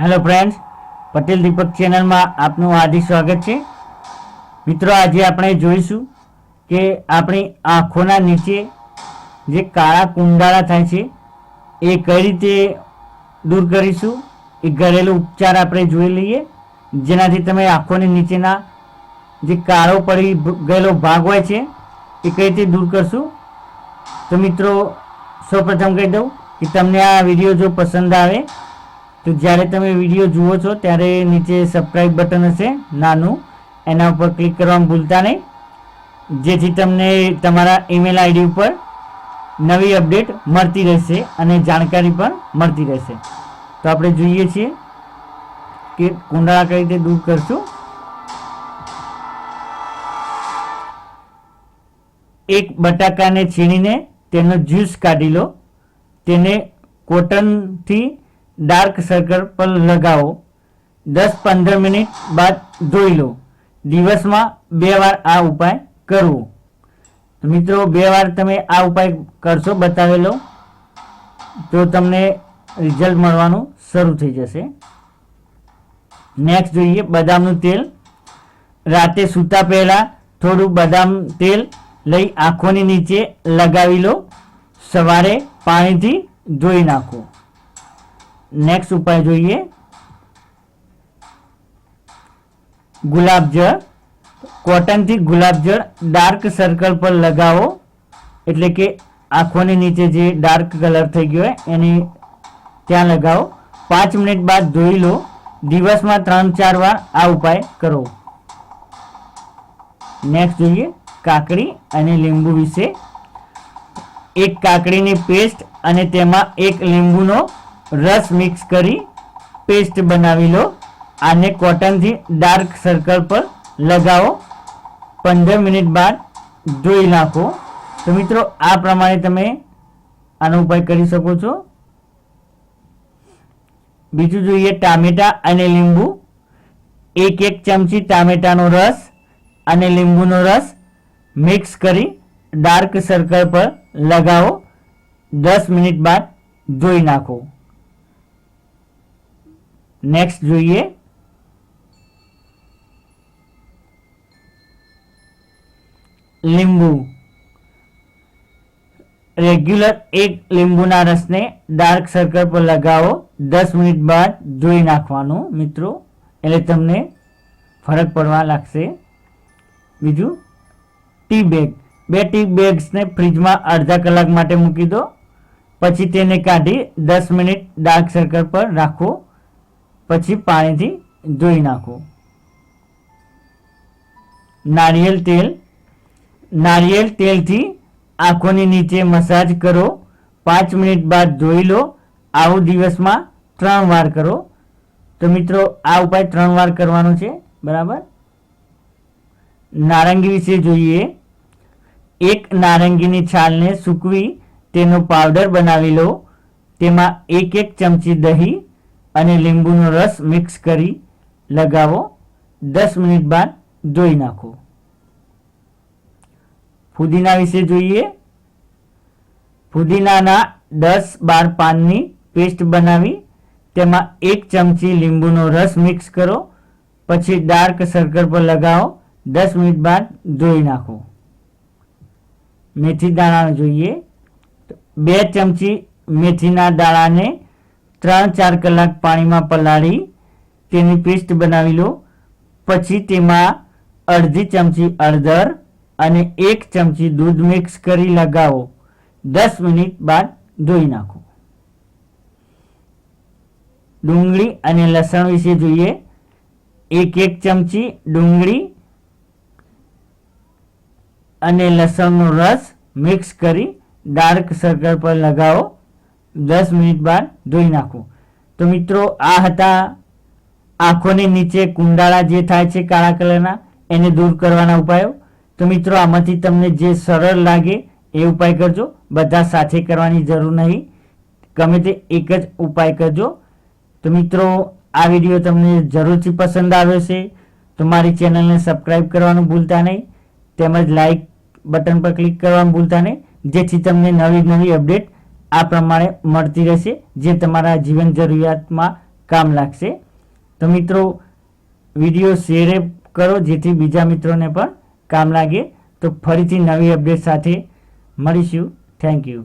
Hello friends, Patel દીપક ચેનલમાં આપનું હાર્દિક સ્વાગત છે. મિત્રો, આજે આપણે જોઈશું કે આપણી આંખોના નીચે જે કાળા કુંડાળા થાય છે, એ કઈ રીતે દૂર કરીશું? એ ઘરેલું ઉપચાર આપણે જોઈ લઈએ. જેનાથી તમે આંખોની નીચેના જે કાળો પડી ગયેલો ભાગ હોય છે, એ કઈ રીતે દૂર કરશું? તો મિત્રો, સૌપ્રથમ કહી દઉં કે તમને આ વીડિયો જો પસંદ આવે તો જ્યારે તમે વીડિયો જુઓ છો, ત્યારે નીચે સબસ્ક્રાઇબ બટન હશે, નાનું. એના ઉપર ક્લિક કરવાનું ભૂલતા નહીં. જેથી તમને તમારા ઈમેલ આઈડી ઉપર નવી અપડેટ મળતી રહેશે અને જાણકારી પણ મળતી રહેશે. તો આપણે જોઈએ છીએ કે કુંડાળા કઈ રીતે દૂર કરશું. એક બટાકાને છીણીને તેનો જ્યુસ કાઢી લો. તેને કોટનથી ડાર્ક સર્કલ પર લગાવો. દસ પંદર મિનિટ બાદ ધોઈ લો. દિવસમાં બે વાર આ ઉપાય કરવો. મિત્રો, બે વાર તમે આ ઉપાય કરશો, બતાવેલો, તો તમને રિઝલ્ટ મળવાનું શરૂ થઈ જશે. નેક્સ્ટ જોઈએ બદામનું તેલ. રાતે સૂતા પહેલાં થોડું બદામ તેલ લઈ આંખોની નીચે લગાવી લો. સવારે પાણીથી ધોઈ નાખો. નેક્સ્ટ ઉપાય જોઈએ. ગુલાબજળ કોટનથી ગુલાબજળ ડાર્ક સર્કલ પર લગાવો. એટલે કે આંખોની નીચે જે ડાર્ક કલર થઈ ગયો હોય, એની ત્યાં લગાવો. પાંચ મિનિટ બાદ ધોઈ લો. દિવસમાં ત્રણ ચાર વાર આ ઉપાય કરો. નેક્સ્ટ જોઈએ કાકડી અને લીંબુ વિશે. એક કાકડીની પેસ્ટ અને તેમાં એક લીંબુનો રસ મિક્સ કરી પેસ્ટ બનાવી લો. આને કોટનથી ડાર્ક સર્કલ પર લગાવો. પંદર મિનિટ બાદ ધોઈ નાખો. તો મિત્રો, આ પ્રમાણે તમે આનો ઉપાય કરી શકો છો. બીજું જોઈએ ટામેટા અને લીંબુ. એક એક ચમચી ટામેટાનો રસ અને લીંબુનો રસ મિક્સ કરી ડાર્ક સર્કલ પર લગાવો. દસ મિનિટ બાદ ધોઈ નાખો. નેક્સ્ટ જોઈએ. લીંબુ. રેગ્યુલર એક લીંબુના રસને ડાર્ક સર્કલ પર લગાવો. દસ મિનિટ બાદ ધોઈ નાખવાનું મિત્રો. એટલે તમને ફરક પડવા લાગશે. બીજું ટી બેગ બે ટી બેગ્સને ફ્રીજમાં અડધા કલાક માટે મૂકી દો. પછી તેને કાઢી દસ મિનિટ ડાર્ક સર્કલ પર રાખો. પછી પાણીથી ધોઈ નાખો. નારિયેલ તેલ નારિયેલ તેલથી આંખોની નીચે મસાજ કરો. પાંચ મિનિટ બાદ ધોઈ લો. આવું દિવસમાં ત્રણ વાર કરો. તો મિત્રો, આ ઉપાય ત્રણ વાર કરવાનો છે. બરાબર? નારંગી વિશે જોઈએ. એક નારંગીની છાલને સૂકવી, તેનો પાવડર બનાવી લો. તેમાં એક એક ચમચી દહીં અને લીંબુનો રસ મિક્સ કરી લગાવો. દસ મિનિટ બાદ ધોઈ નાખો. ફુદીના વિશે જોઈએ. ફુદીનાના દસ બાર પાનની પેસ્ટ બનાવી. તેમાં એક ચમચી લીંબુનો રસ મિક્સ કરો. પછી ડાર્ક સર્કલ પર લગાવો. દસ મિનિટ બાદ ધોઈ નાખો. મેથી દાણા જોઈએ. બે ચમચી મેથીના દાણાને ત્રણ ચાર કલાક પાણીમાં પલાળી તેની પેસ્ટ બનાવી લો. પછી તેમાં અડધી ચમચી અડદર અને એક ચમચી દૂધ મિક્સ કરી લગાવો. દસ મિનિટ બાદ ધોઈ નાખો. ડુંગળી અને લસણ વિશે જોઈએ. એક એક ચમચી ડુંગળી અને લસણનો રસ મિક્સ કરી ડાર્ક સર્કલ પર લગાવો. દસ મિનિટ બાદ ધોઈ નાખો. તો મિત્રો, આ હતા આંખોની નીચે કુંડાળા જે થાય છે કાળા કલરના, એને દૂર કરવાના ઉપાયો. તો મિત્રો, આમાંથી તમને જે સરળ લાગે એ ઉપાય કરજો. બધા સાથે કરવાની જરૂર નહીં. ગમે તે એક જ ઉપાય કરજો. તો મિત્રો, આ વીડિયો તમને જરૂરથી પસંદ આવ્યો છે તો મારી ચેનલને સબસ્ક્રાઈબ કરવાનું ભૂલતા નહીં. તેમજ લાઈક બટન પર ક્લિક કરવાનું ભૂલતા નહીં. જેથી તમને નવી નવી અપડેટ આ પ્રમાણે મળતી રહેશે, જે તમારા જીવન જરૂરિયાતમાં કામ લાગશે. તો મિત્રો, વીડિયો શેર કરો, જેથી બીજા મિત્રોને પણ કામ લાગે. તો ફરીથી નવી અપડેટ સાથે મળીશું. Thank you